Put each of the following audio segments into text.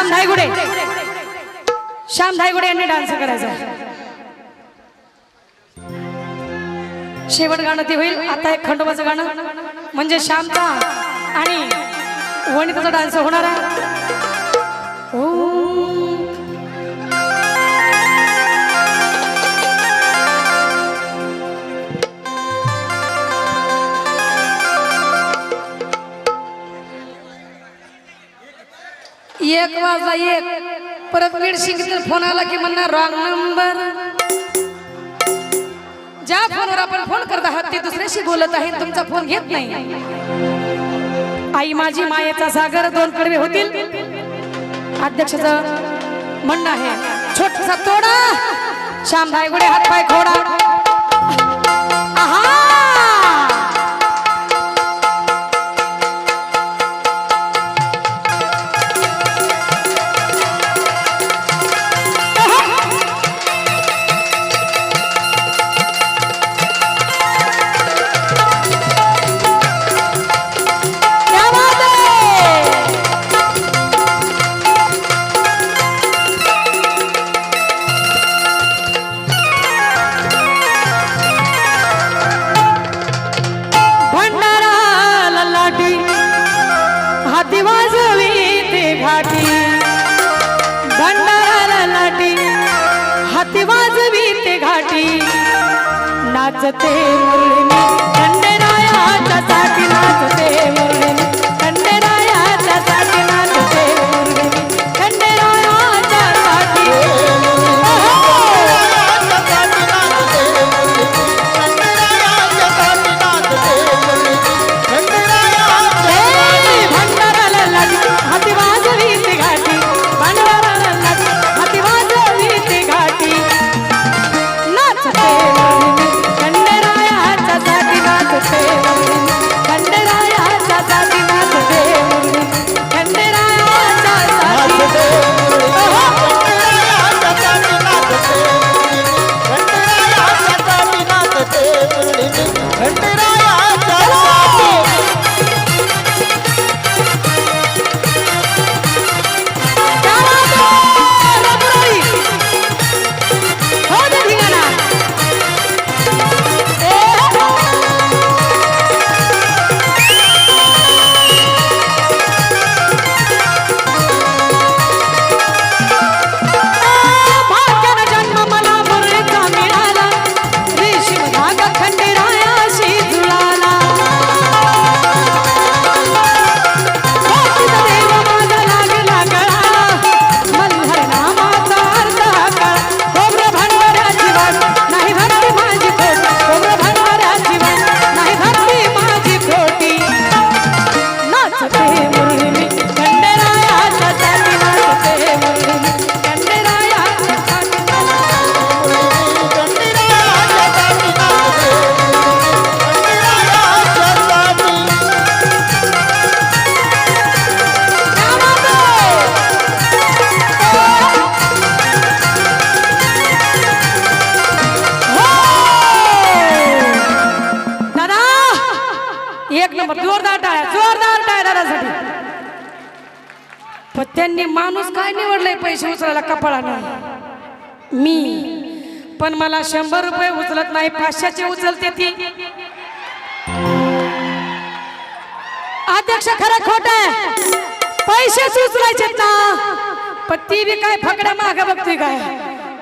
श्याम धायगुडे. श्याम धायगुडे यांनी डान्स करायचा. शेवट गाणं ते होईल. आता एक खंडोबाचं गाणं. म्हणजे श्यामचा आणि वणिताचा डान्स होणार आहे. वाजला एक. परत वीड शिंगीत फोन आला की म्हणणार रॉंग नंबर ज्या फोनवर आपण फोन करत आहात ते दुसऱ्याशी बोलत आहे तुमचा फोन घेत नाही. आई माझी मायेचा सागर दोन कडवे होतील. अध्यक्षाचं म्हणणं आहे छोटसा तोडा. श्याम धायगुडे हातपाय खोडा. नाचते मुरली खंडेरायाच्या साठी जोरदार टाळ्या जोरदार टाळ्या दादासाठी. पण त्यांनी माणूस काय निवडलंय पैसे उचलायला कपाळानं? मी. पण मला शंभर रुपये उचलत नाही पाचशेचे उचलते ती. अध्यक्ष खरं खोट आहे. पैसे उचलायचेत ना. पण ती बी काय फकड्या माग बघतोय काय?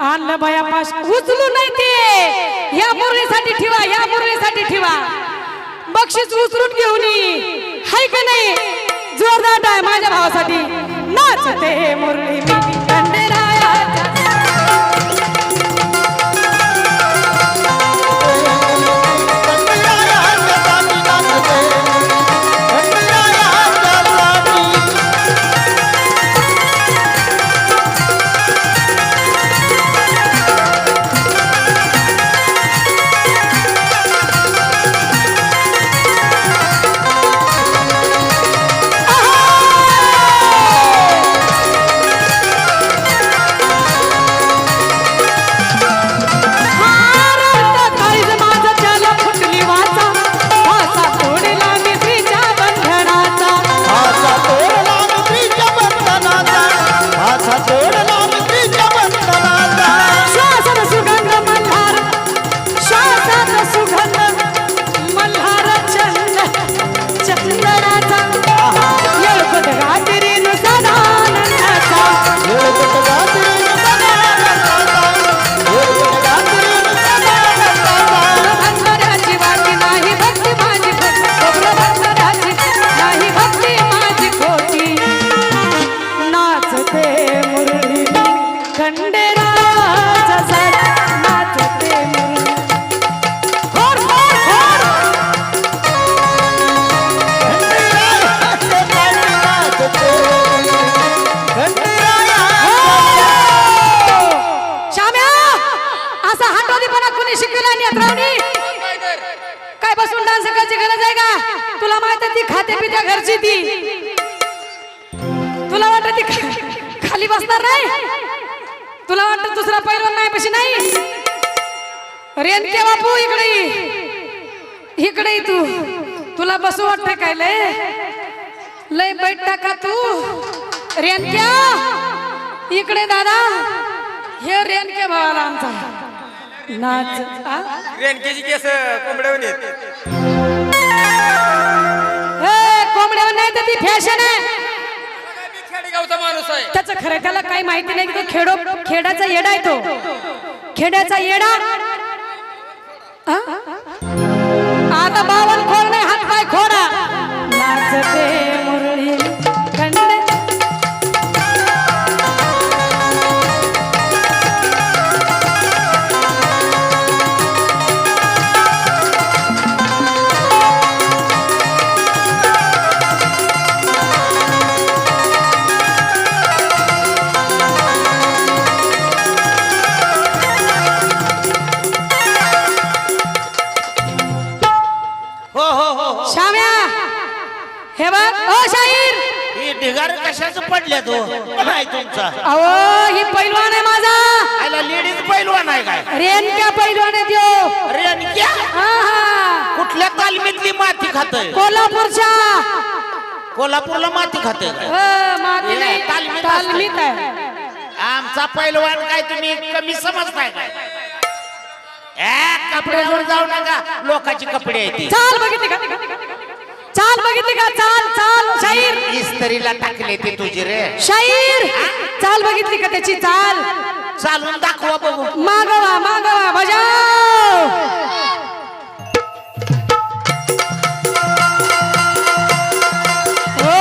आणलं बया पाच उचलू नाही ते. या मुरळीसाठी ठेवा या मुरळीसाठी ठेवा. बक्षीस उचलून घेऊन ये. हाय का नाही? जोरदार आहे माझ्या भावासाठी. नाचते मुरली मी आहे का? तुला माहीत ती खाते पित्या घरची ती. तुला वाटत ती खा- खाली बसणार नाही? तुला वाटत दुसरा पैलवान नाही पशी नाही? रेनके बापू इकडे इकडे तू. तुला बसू वाटत काय लय लय बैठ टाका तू. रेनक्या इकडे दादा. हे रेनके भावाला आमचा. नाच रेणकेची केस कोंबड्यावर तर ती फॅशन आहे. खेडेगावचा माणूस आहे. त्याचं खरं त्याला काही माहिती नाही की तो खेडो खेड्याचा येडा आहे तो. खेड्याचा येडा? आता बावन खोड नाही हात पाय खोडा हे बघ ओ शाहीर! ही ढिगार कशाच पडल्या तो? नाही तुमचा? अहो ही पैलवान आहे माझा. आयला लेडीज पैलवान आहे काय? रेनक्या पैलवान आहे त्यो क्या हा हा. कुठल्या तालमीतली माती खातय? कोल्हापूरच्या. कोल्हापूरला माती काय? अ, माती हे, नाही, तालमीत तालमीत आहे. आमचा पैलवान काय तुम्ही कमी समजताय काय? ए, कपड्यावर जाऊ नका. लोकांची कपडे आहेत ती. चाल बघितली का? चाल बघितली का? चाल चाल शाहीर. इस्त्रीला टाकले ते तुझी रे. शाहीर चाल बघितली का त्याची? चाल. चालून दाखवा बघू. मागवा मागवा बजाव. ओ!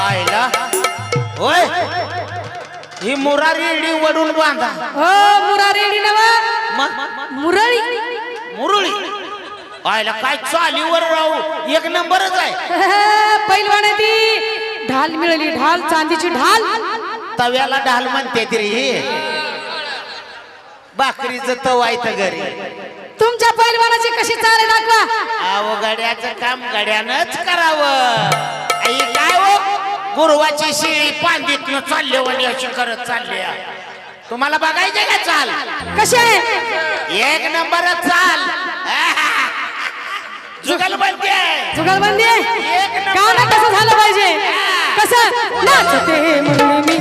आयला. होय ही मुरारी वडून बांधा. नव. मग? मुरळी. मुरळी. आयला काय चालीवर राहू? एक नंबरच आहे. पैलवान आहे ती. ढाल मिळाली. ढाल चांदीची ढाल. तव्याला ढाल म्हणते तरी ही. भाकरीचं तव घरी. तुमच्या पैलवानाची कशी चाल आहे दाखवा. अहो गड्याचं काम गड्यानच करावं. आई काय हो? गुरुवाची शिळी पांदीतनं चालले वणी अशी करत चालली आहे. तुम्हाला बघायचे का चाल? कशी आहे? एक नंबरच चाल. जुगल बनते जुगलबंदी? एक नंबर. गाणं कसं झालं पाहिजे? कसं? नाचते मुरळी मी.